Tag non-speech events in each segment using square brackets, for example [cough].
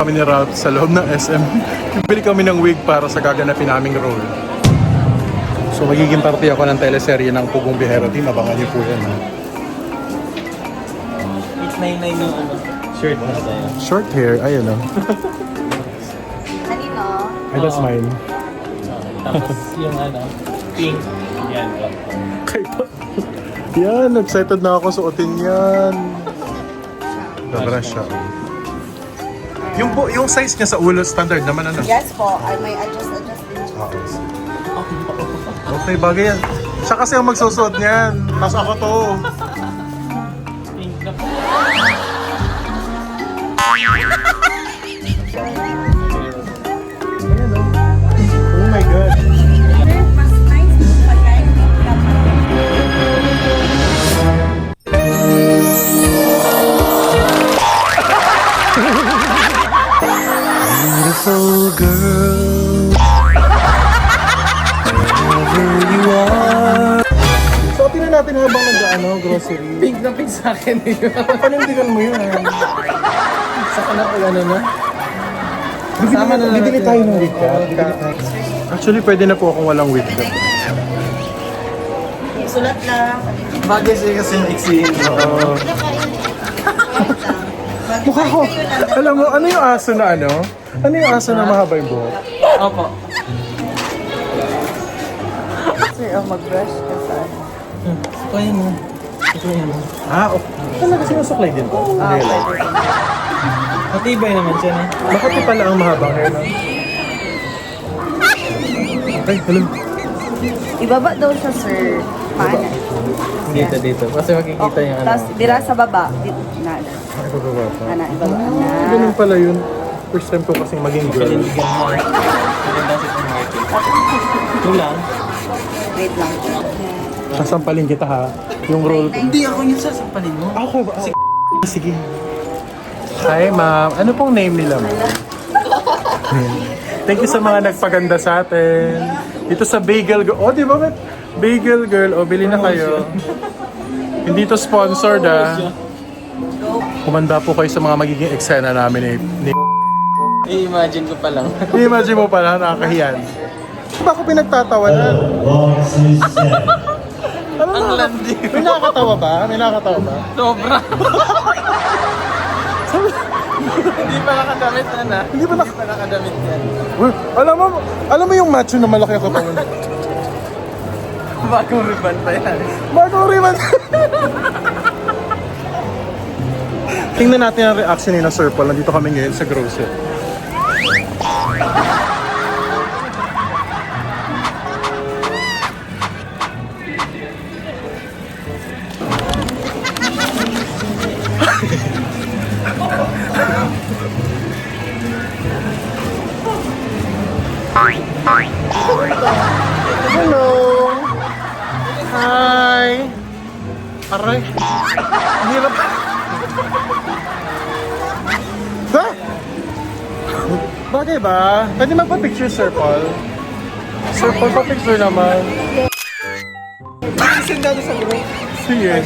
kami ni Ralph sa loob ng SM. Bili kami ng wig para sa gaganapin naming role. So magiging parte ako ng teleserye ng Pugong Bihero Team. Abangan niyo po yan. ha? 899 yung ano, shirt na sa'yo. Short hair, ayun o. Kanino? Ay, that's mine. Okay. Tapos yung ano, pink. Yan ko. Kay Yan, excited na ako suotin yan. Gabra siya. Yung, po, yung size niya sa ulo, standard naman ano? Yes po, I may adjust, adjust din siya. Okay, bagay yan. Siya kasi ang magsusuot niyan. Tapos ako to. Sa akin [laughs] yun. Panindigan mo yun. sa kanap ko ano na. Bibili, Sama na lang bibili natin. tayo ng wig ka. Bibili tayo. Actually, pwede na po akong walang wig ka. Sulat lang. Bagay siya kasi yung iksihin ko. Oo. [laughs] Mukha ko. Alam mo, ano yung aso na ano? Ano yung aso na mahaba yung buhok? Opo. Sir, oh, mag-brush ka sa ano. Kaya mo. Ah, okay. Talaga sinusuklay din to? Ah, rin. Matibay naman siya na. Bakit yung pala ang mahabang hair na? Ay, hello. Ibaba daw siya, sir. Paano? Dito, dito. Kasi makikita yung ano. Tapos, dira sa baba. Dito, na, Ay, bababa pa. na, ibaba Ah, na. ganun pala yun. First time ko kasing maging girl. Maganda si Market. Ito lang. Wait lang. Sasampalin kita ha. Yung role ko. Hindi ako yung sasampalin mo. Ako ba? Sige. Sige. Hi, ma'am. Ano pong name nila, ma'am? Thank you sa mga nagpaganda sa atin. Dito sa Bagel Girl. Oh, di ba? ba't Bagel Girl. O, bili na kayo. Hindi to sponsored, ah. Kumanda po kayo sa mga magiging eksena namin ni... ni I-imagine ko pa lang. [laughs] I-imagine mo pala, nakakahiyan. Diba ako pinagtatawanan? Ano Ang na? landi. May nakakatawa ba? May nakakatawa ba? Sobra. Hindi pa nakadamit. Hindi ba nak... Hindi pa nakadamit yan. Uy, alam mo, alam mo yung macho na malaki ako pa Bagong ribbon pa yan. Bago riman. Tingnan natin ang reaction ni na Sir Paul. Nandito kami ngayon sa grocery. Hello! Hi! Aray! Ang hirap. Ba? Bagay ba? Pwede magpa-picture, Sir Paul? Sir Paul, pa-picture naman. Send natin sa group. Sige.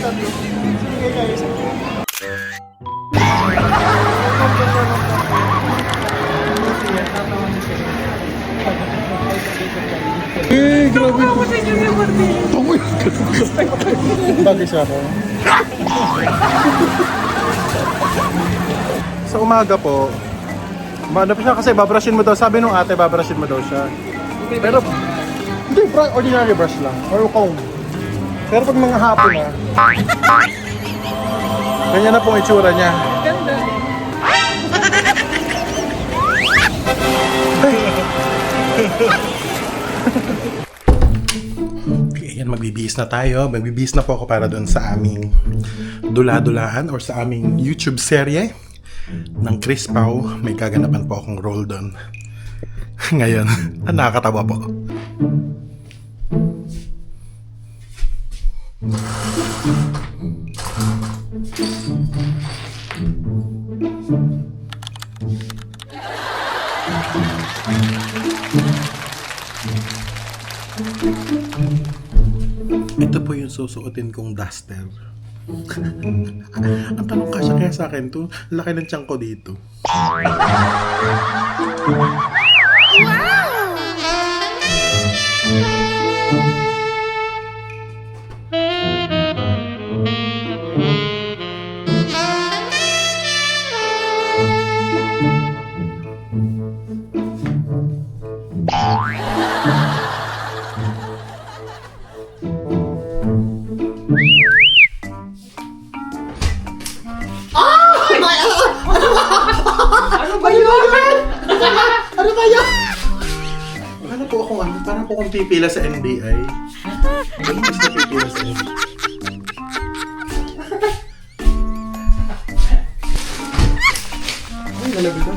Eh, grabe. Tumoy. Bagay sa ako. sa umaga po, maano pa siya kasi babrushin mo daw. Sabi nung ate, babrushin mo daw siya. Pero, hindi, bra- ordinary brush lang. Or comb. Pero pag mga hapon na, ganyan na pong itsura niya. Ganda. [laughs] magbibihis na tayo. Magbibihis na po ako para doon sa aming dula-dulahan or sa aming YouTube serye ng Chris Pau. May kaganapan po akong role doon. [laughs] Ngayon, [laughs] nakakatawa po. Ito po yung susuotin kong duster [laughs] Ang tanong ka kaya sa akin to, laki ng tiyan ko dito. Sa NBI? Ano po sa pipila sa NBI? Ay, nalabitan. Ay,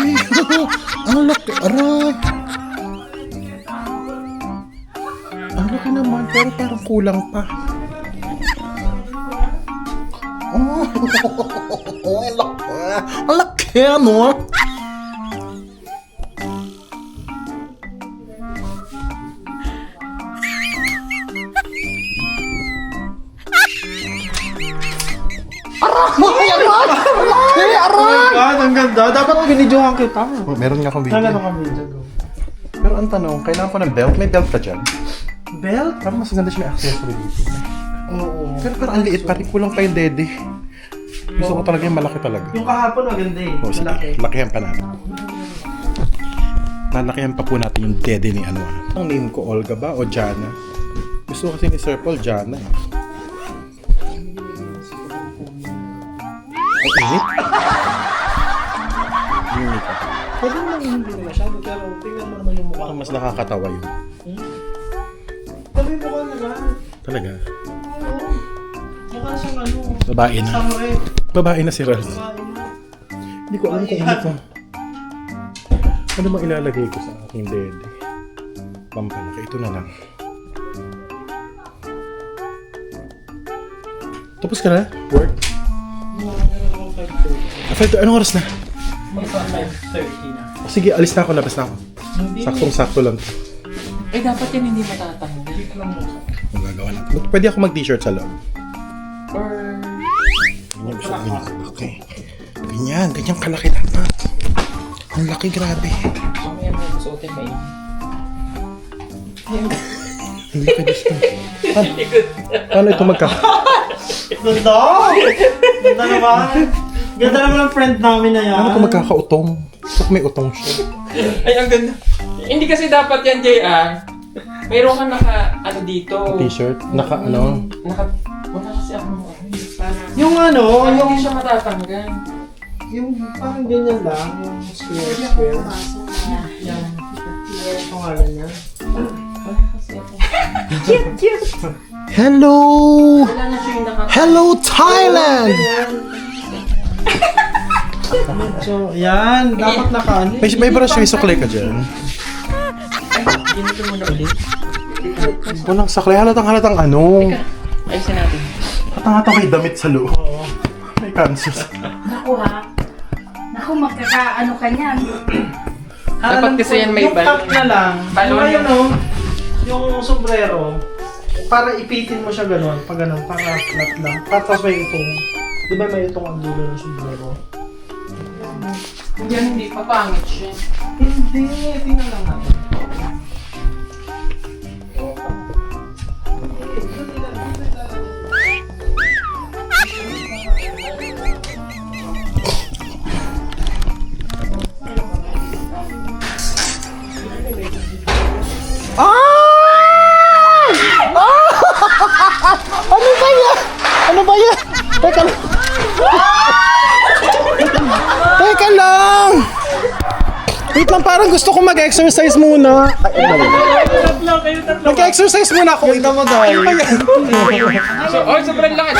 laki. ang laki. Aray. Ang laki naman, pero parang kulang pa. Oh, ang laki. [laughs] Ang laki, ano? Binidyohan kita. Oh, meron nga akong video. Nagano kami dyan. Pero ang tanong, kailangan ko ng belt? May belt ka dyan? Belt? Parang mas ganda siya may accessory dito. Oo. Pero parang ang liit pa rin. Kulang pa yung dede. Gusto ko talaga yung malaki talaga. Yung kahapon maganda eh. O sige, Malaki. lakihan pa natin. Lalakihan pa po natin yung dede ni ano. Ang name ko, Olga ba o Jana? Gusto kasi ni Sir Paul, Jana eh. Ang init. Pwede naman hindi na masyado, pero tingnan mo naman yung mukha. Parang mas nakakatawa yun. Sabi mo ka na lang. Talaga. Oo. Mukha siyang ano. Babae na. Samurai. Babae na si Ralph. Babae na. Hindi ko alam kung ano to. Ano bang ilalagay ko sa aking dede? Pampalaki. Ito na lang. Tapos ka na? Work? Meron akong 5:30. After, anong oras na? Magpa 5:30 na. O, sige, alis na ako. Labas na ako. Hindi. Saktong-sakto lang. Eh, dapat yan hindi matatanggal. Alam mo. Ang gagawa natin. Pwede ako mag-t-shirt sa loob. Or, Ganyan, gusto ko ganyan. Okay. Ganyan, ganyan kalaki dapat. Ang laki, grabe. mamaya mo suotin ba yun? Hindi ka gusto. Paano, paano ito magka... [laughs] Ganda! Ganda naman! Ganda naman ang friend namin na yan. Paano ito magkakautong? Ko may utong siya. [laughs] Ay, ang ganda. Hindi kasi dapat yan, JR. Mayroon ka naka, ano dito. T-shirt, naka ano. Naka, wala kasi ako ano. Yung ano, Parang yung, hindi siya matatanggal. yung parang ganyan lang, yung square square. Yan. Yung pangalan niya. Wala kasi ako. Hello! Wala na siya yung naka... Hello, Thailand! So, yan. Dapat naka ano. May, may brush may suklay ka dyan. Ginito mo na ulit. Walang saklay. Halatang halatang ano. Ayusin natin. Halatang halatang may damit sa loob. May kansos. Naku ha. Naku, magkakaano ka niyan. Dapat kasi yan may yung top balon. na lang. Balon Yung yung- ayun, oh, yung sombrero. Para ipitin mo siya ganun. Pag ganun. Para flat lang. Tapos may itong. Di ba may itong ang dulo ng sombrero? Yan, hindi pa pangit siya. Hindi, tingnan lang natin. Wait lang, parang gusto ko mag-exercise muna. Mag-exercise muna ako. Wait mo dahil. So, oh, sobrang laki.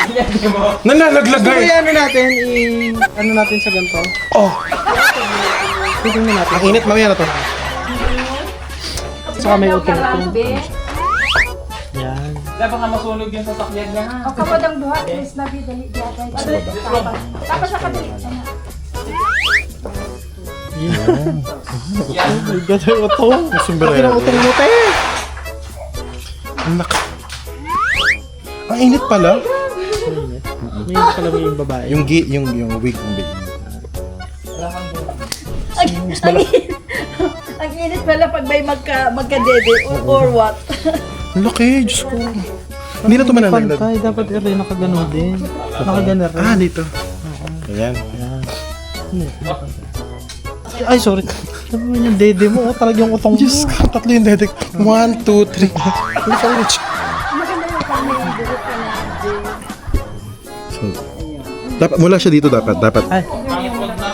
Nanlalaglag Kaya guys. ano natin, i- ano natin sa ganito? Oh, Tingnan natin. ang init mamaya na to. Saka may utong-utong. Yan. Dapat nga masunog yung sasakyan niya. O kapag ang duha, Chris na bidali diya tayo. Tapos. Tapos na May gano'n utong. Sombrero. Laki ng utong mo, te. Ang laki. Ang init pala. May pala mo yung babae. Yung gi, yung yung wig ng big. Ang, ang init pala pag may magka, magka-dede or, or what. Ang laki, Diyos ko. Hindi na ito manalaglag. Pantay, dapat rin nakagano din. Nakagano rin. Ah, dito. Ayan. Ay, sorry. Ano mo yung dede mo? Oh, talagang utong mo. Diyos ko, tatlo yung dedek. One, two, three. Dede ka na. So, dapat, mula siya dito dapat. Dapat Ay,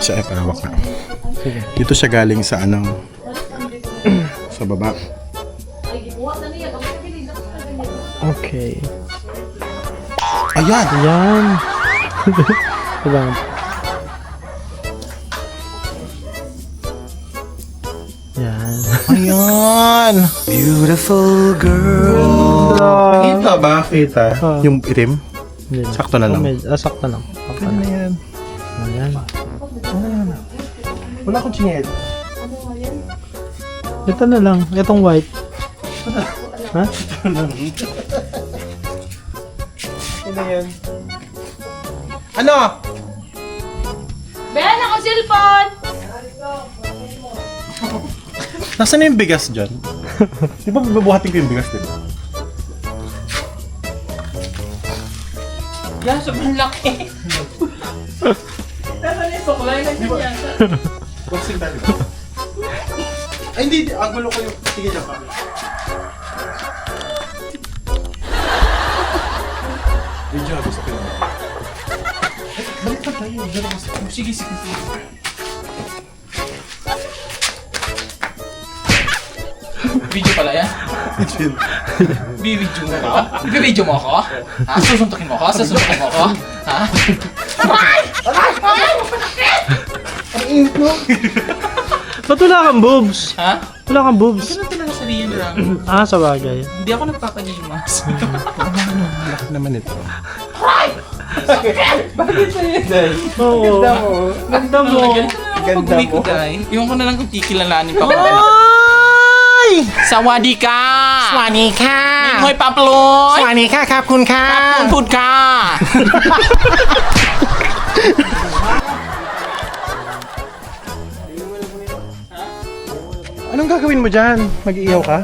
siya ay pahawak na. Dito siya galing sa ano, [clears throat] sa baba. okay. Ayan! Yan. [laughs] diba? Ayan! Beautiful girl! Kita ba? Kita? Ah. Yung itim? Yan. Sakto na lang. Oh, medyo- ah, sakto lang. Sakto Ano lang. yan? Ayan. Wala akong chinyel. Ito na lang. Itong white. ha? Ano yan? Ano? Ben, ako cellphone! Nasaan na yung bigas dyan? [laughs] Di ba babuhatin ko yung bigas dito? Yan, sobrang laki. [laughs] Nasaan yung suklay na ganyan? Boxing tayo. Ay, hindi. hindi. Ang gulo ko yung... Sige dyan pa. Video, gusto ko yun. Balik pa tayo. Sige, sige, Video pala yan? [laughs] Bibidyo mo ako? Bibidyo mo ako? Ha? Susuntukin mo ako? Susuntukin mo ako? Ha? Ba't wala kang boobs? Ha? Wala kang boobs. Ganun talaga sabihin lang. [clears throat] ah, sa bagay. Hindi ako nagpapalimas. [laughs] Laki naman ito. Oo. Ganda mo. Ganda mo. Ganda mo. Iwan ko na lang kung kikilalanin pa ko. Ay! [laughs] สวัสดีค่ะสวัสดีค่ะมิงฮอยปับโลยสวัสดีค่ะครับคุณค่ะคุณพูดค่ะ Anong gagawin mo dyan? Mag-iiyaw ka?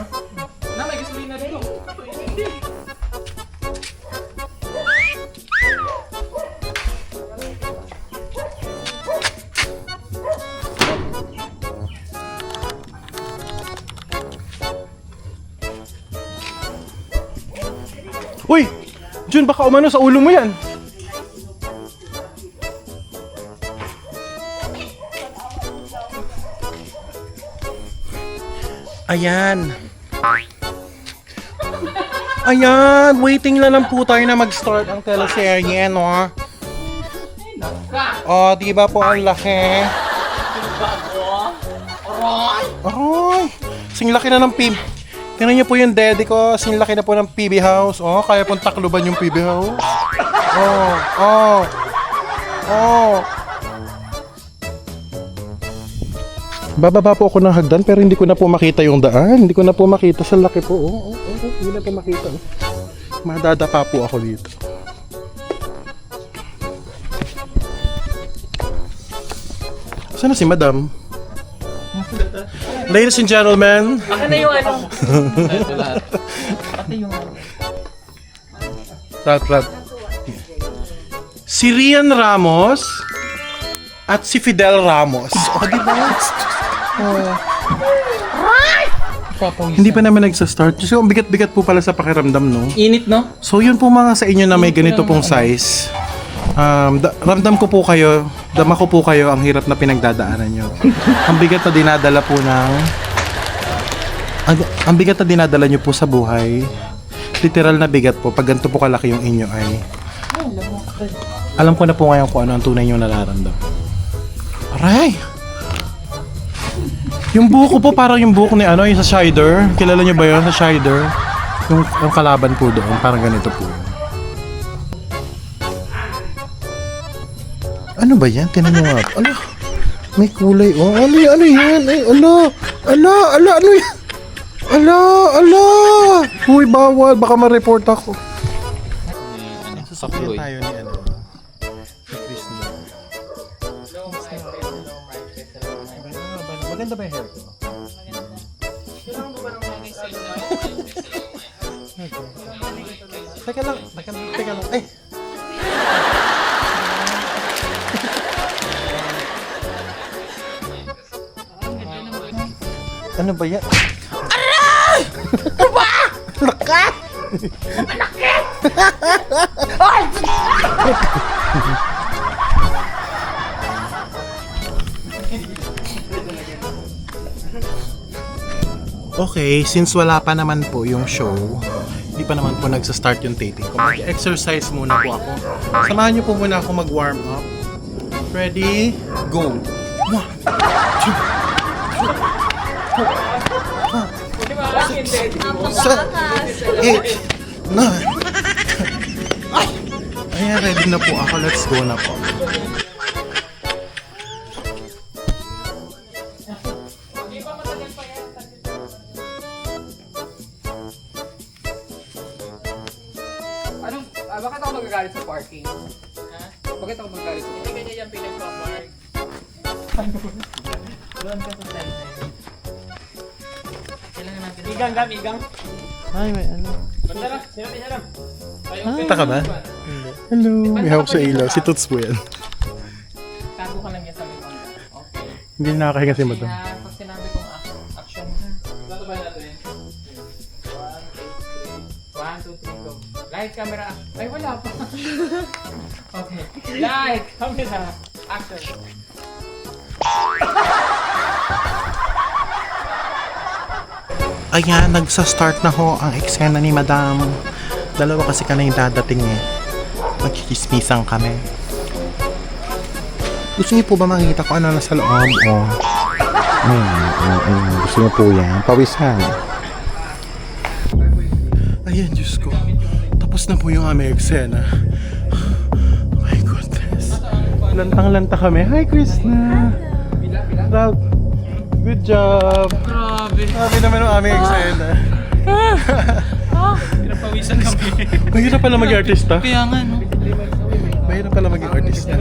Uy! Jun, baka umano sa ulo mo yan. Ayan. Ayan, waiting lang lang po tayo na mag-start ang teleserye, no? Oh, di ba po ang laki? Aray! Sing laki na ng PB. Tingnan niyo po yung daddy ko. Sing laki na po ng PB house. Oh, kaya pong takluban yung PB house. Oh, oh. Oh. Bababa po ako ng hagdan pero hindi ko na po makita yung daan. Hindi ko na po makita sa laki po. Oh, oh, oh, oh. Hindi na po makita. Madadapa po ako dito. Sana si madam? Ladies and gentlemen, Akin na yung ano. Ano. Rat, rat. Si Rian Ramos at si Fidel Ramos. O, di ba? Hindi pa naman nagsa-start. Kasi ang bigat-bigat po pala sa pakiramdam, no? Init, no? So, yun po mga sa inyo na may ganito pong size. Um, da- ramdam ko po kayo, dama ko po kayo ang hirap na pinagdadaanan nyo. ang bigat na dinadala po ng... Ang, ang bigat na dinadala nyo po sa buhay, literal na bigat po, pag ganito po kalaki yung inyo ay... Alam ko na po ngayon kung ano ang tunay nyo nararamdam. Aray! Yung buhok ko po parang yung buhok ni ano, yung sa Shider. Kilala nyo ba yun sa Shider? Yung, yung kalaban po doon, parang ganito po yun. Ano ba yan? Tinan nyo nga. Ano? May kulay. Oh, ano, ano yan? Ay, ala! Ala! Ala! Ano yan? Ala! Ala! Uy, bawal. Baka ma-report ako. Sasakyan tayo ni ano. Maganda ba yung hair ko? Teka lang, teka lang, teka lang. Ay! Ano ba yan? Aray! Ano ba? Lakat! Okay, since wala pa naman po yung show, hindi pa naman po nagsa-start yung taping ko. Mag-exercise muna po ako. Samahan niyo po muna ako mag-warm up. Ready? Go! One, two, Di Hindi. seven, eight, nine. Ay! Ayan, ready na po ako. Let's go na po. Anong, ah, bakit ako magagalit sa parking? Igang gam, igang. Ay, may ano. Tara, sinabi siya lang. Punta ka ba? Hello. May hawak sa ilaw. Si Toots po yan. Tago ka lang yan sa likod. Okay. Hindi nakakahinga si Madam. Pag sinabi kong ac- action. Bato ba natin? One, two, three, go. Light, camera. Ay, wala pa. [laughs] okay. Light, camera, action. Ayan, nagsa-start na ho ang eksena ni Madam. Dalawa kasi ka na yung dadating eh. Magkikismisan kami. Gusto niyo po ba makikita ko ano nasa loob? Oh. Mm, mm, mm. Gusto niyo po yan? Pawisan. Ayan, Diyos ko. Tapos na po yung aming eksena. Oh my goodness. Lantang-lanta kami. Hi, Krishna. Good job. Grabe. Grabe naman ang aming eksena. Pinapawisan kami. Mahirap pala maging artista. Kaya nga, no? Mahirap pala maging artista.